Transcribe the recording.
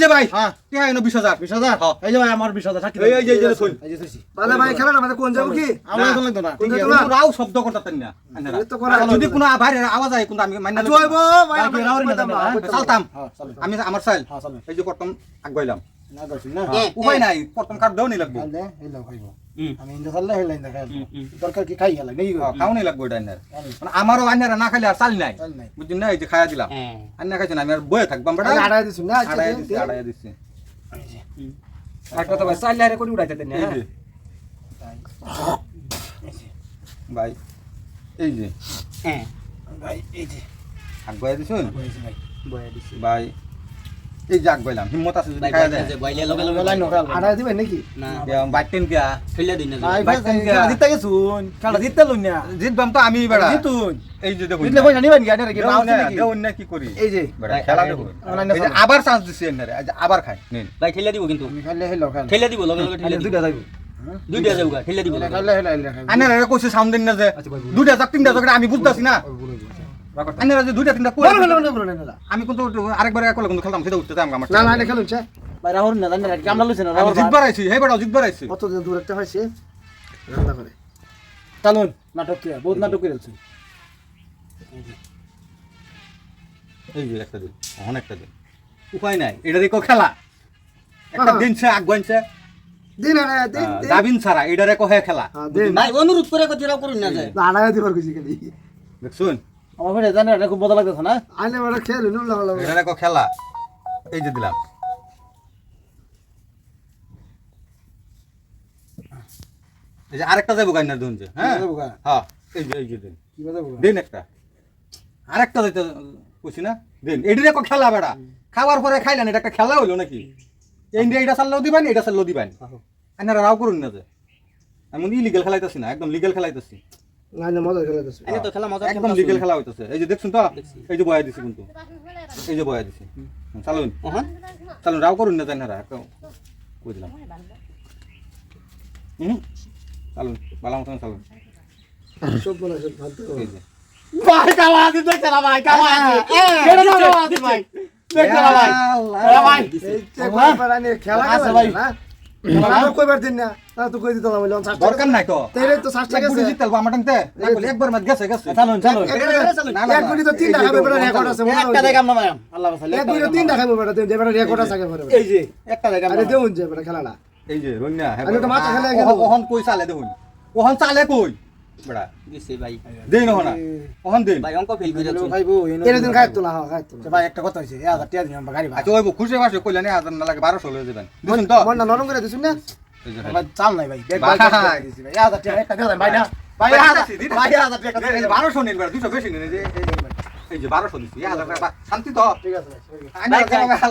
যে ভাই হ্যাঁ। টিয়া এনো হ্যাঁ। এই যে ভাই আমার বিশ হাজার এই এই যে এই যে শুন এই যে। থুইছি। বাদা ভাই খেলাটা মানে কোন যাব কি? আমরা তো লাগতো না। ঠিক আছে। রাও শব্দ করতেন না আপনারা। এই তো করা আর যদি কোনো বাইরের আওয়াজ কিন্তু আমি মান্য ভাই জানো, হ্যাঁ? আমি আমার সাইল। এই যে উপায় নাই প্রথম কার্ড দেওয়া নি লাগবো। আমি ইন্দা চাললে হেলাই। দরকার কি খাই গেল নাকি? গো? খাওয়া নি লাগবো জানি। মানে আমারও আন্নারা না খাইলে আর চাল নাই। চাল নাই। বুঝছেন না এই যে খাইয়া দিলাম আন্না খাইছে না আমি আর বয়ে থাকবাম বেটা। আড়াই দিছি না আড়াই দে, আড়াই দিচ্ছি একটা তো ভাই চাইলে আরে করে উড়াইতে দেন ভাই এই যে। হ্যাঁ। ভাই, এই যে, আগাইয়া দিছুন? বলেছি দিছি ভাই এই যে আগাইলাম হিম্মত আছে যদি বাইলে দেয় বাইলে লগে লগে বেলাই নকাল। আড়াই দিবেন নাকি না বাইটেন গিয়া ফেলে দিন না খেলা গা? জিততে গেছুন। খেলা জিততে লইন না। জিতবাম তো আমি বেড়া জিতুন। এই যে দেখুন জিতলে পয়সা নিবেন? আনে নাকি? নাও নাকি? দেউন না কি করি এই যে, বেড়া খেলা এই যে আবার চান্স দিছি এনারে আবার খাই নিন ভাই ঠেলে দিব কিন্তু আমি খাইলে হেলো খাইলে। ঠেলে দিব লগে লগে ঠেলে দুইটা যাইবো। দুইটা যাউগা ঠেলে দিব। আনারা কইছে সাউন্ড দিন না যে আচ্ছা, দুইটা যাক তিনটা যাক আমি বুঝতাছি না আনারা যে দুইটা তিনটা বলো, বলো, কই বলো, বলো, না, না। আমি কিন্তু আরেকবার এক কিন্তু খেলতাম সেটা উঠতে আমার না না খেলুন চা। ভাই, রাহুল না, না, কামলা লইছে না, রাহুল জিতবার আইছি হে বেড়া জিতবার আইছি। কত দিন দূর একটা হয়েছে রান্না করে। চালুন, নাটক কি? বহুত নাটক করেছে। এই যে একটা দিন অহন একটা দিন। উপায় নাই এটা দেখো খেলা। একটা হ্যাঁ। দিন সে দিন দিন দিন। দাবিন খেলা। হ্যাঁ, দিন। ভাই অনুরোধ করে কতিরাও করুন না যায়। না, আড়াই দিবার কিছু খেলি। দেখছুন? আমার ভাই জানে এটা খুব মজা লাগতেছে না? আইলে বড় উল্লা এটা খেলা। এই যে দিলাম। এই যে আরেকটা যাব দুন যে হ্যাঁ? হ্যাঁ এই যে এই যে দিন। কি দিন একটা। আরেকটা বুঝছি না? দিন এটি রেখো খেলা বেড়া। খাওয়ার পরে খাইলেন এটা একটা খেলা হইল নাকি? এই ইন্ডিয়া এটা চাললেও দিবেন এটা চাললেও দিবেন। আপনারা রাও করুন না যে। আমি ইলিগেল খেলাইতেছি না একদম লিগেল খেলাইতেছি। না না মজা খেলাতেছে এনে তো খেলা মজা একদম লিগেল খেলা হইতেছে। এই যে দেখছুন তো? এই যে বয়া দিছি কিন্তু। এই যে বয়া দিছি। চালুন। ওহন চালুন রাও করুন না জানি না কই দিলাম? হুম চালুন বালা মতন চালুন। সব মনে সব ফালতু ভাই, কামলা আছে, দেখছে না ভাই, কামলা কেন কামলা আছে ভাই? দেখছে না ভাই? ভাই, খেলা আছে ভাই। কইবার দিন না? তা তো কই দিতাম আমি লন দরকার নাই তো। তেরে তো সাস্ট এক গুটি গেছে আমার টানতে একবার মাত গেছে গেছে। চালুন, চালুন। এক তো রেকর্ড আছে একটা দেখাম না আল্লাহ এক রেকর্ড আছে এই যে, একটা দেখাম আরে দেউন যে বেটা খেলাটা। এই যে রইনা হ্যাঁ তো মাথা খেলে ওহন- কই চালে দেখুন ওহন চালে কই? বড়া দিছে ভাই দেই না হনা ওহন দেই ভাই অঙ্ক ফেল করে খাইবো, এই তেরে দিন খাইবো। তোলা হ্যাঁ খাই তোলা আচ্ছা ভাই, একটা কথা হইছে, এ হাজার টাকা দিলাম, বা গাড়ি। আচ্ছা ওই খুশি বাসে কইলেন হাজার না লাগে 1200 লয়ে যাবেন দিছেন তো মন না নরম করে দিছুন না ভাই, চাল নাই ভাই, ভাই। ভাই, ব্যাগ ভাই দিছি ভাই, এ হাজার টাকা, একটা দেন, ভাই না। ভাই, এ হাজার- দিদি, দিদি। ভাই, এ টাকা 1200 নিন বেড়া 200 বেশি নিন এই যে এই যে- এই যে 1200 দিছি 1000 টাকা শান্তি তো ঠিক আছে ভাই আইনা